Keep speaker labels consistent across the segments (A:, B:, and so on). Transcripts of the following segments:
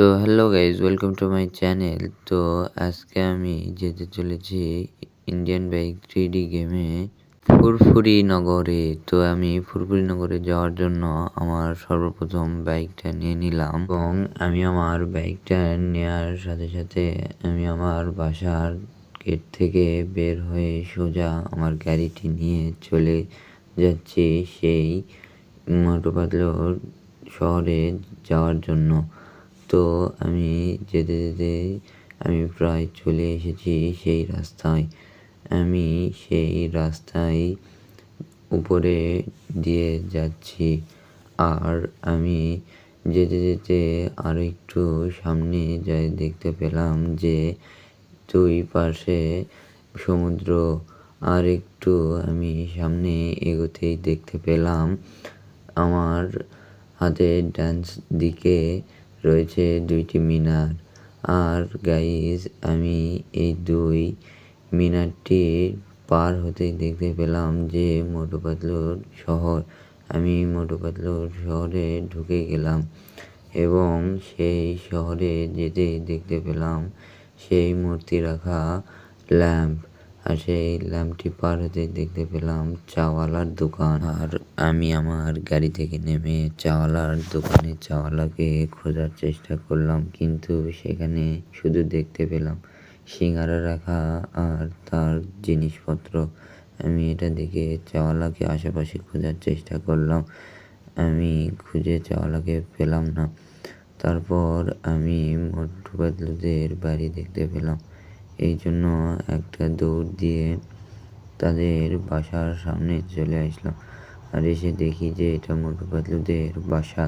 A: তো hello guys welcome to my channel তো আজকে আমি যেতে চলেছি ইন্ডিয়ান বাইক থ্রি গেমে ফুরফুরি নগরে। তো আমি ফুরফুরি নগরে যাওয়ার জন্য আমার সর্বপ্রথম বাইকটা নিয়ে নিলাম এবং আমি আমার বাইকটা নেওয়ার সাথে সাথে আমি আমার বাসার গেট থেকে বের হয়ে সোজা আমার গাড়িটি নিয়ে চলে যাচ্ছি সেই মোটরপাতলোর শহরে যাওয়ার জন্য। তো আমি যেতে যেতে আমি প্রায় চলে এসেছি সেই রাস্তায়। আমি সেই রাস্তায় উপরে দিয়ে যাচ্ছি। আর আমি যেতে যেতে আরও একটু সামনে যাই দেখতে পেলাম যে দুই পাশে সমুদ্র। আর একটু আমি সামনে এগোতেই দেখতে পেলাম আমার হাতের ডান্স দিকে রয়েছে দুইটি মিনার। আর গাইজ আমি এই দুই মিনারটি পার হতেই দেখতে পেলাম যে মোটুপাতলুর শহর। আমি মোটুপাতলুর শহরে ঢুকে গেলাম এবং সেই শহরে যেতে দেখতে পেলাম সেই মূর্তি রাখা ল্যাম্প। আর সেই ল্যাম্পটি পার হতে দেখতে পেলাম চাওয়ালার দোকান। আর আমি আমার গাড়ি থেকে নেমে চাওয়ালার দোকানে চাওয়ালাকে খোঁজার চেষ্টা করলাম, কিন্তু সেখানে শুধু দেখতে পেলাম সিঙ্গারা রাখা আর তার জিনিসপত্র। আমি এটা দেখে চাওয়ালাকে আশেপাশে খোঁজার চেষ্টা করলাম, আমি খুঁজে চাওয়ালাকে পেলাম না। তারপর আমি মোটু পাতলুদের বাড়ি দেখতে পেলাম। এই জন্য একটা দৌড় দিয়ে তাদের বাসার সামনে চলে আসলাম। আর এসে দেখি যে এটা মোটু পাতলুদের বাসা।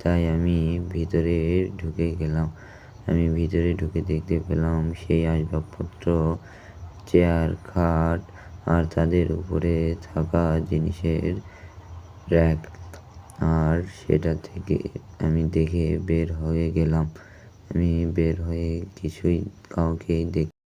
A: তাই আমি ভিতরে ঢুকে গেলাম। আমি ভিতরে ঢুকে দেখতে পেলাম সেই আসবাবপত্র, চেয়ার, খাট আর তাদের উপরে থাকা জিনিসের র্যাক। আর সেটা থেকে আমি দেখে বের হয়ে গেলাম। আমি বের হয়ে কিছুই কাউকেই দেখ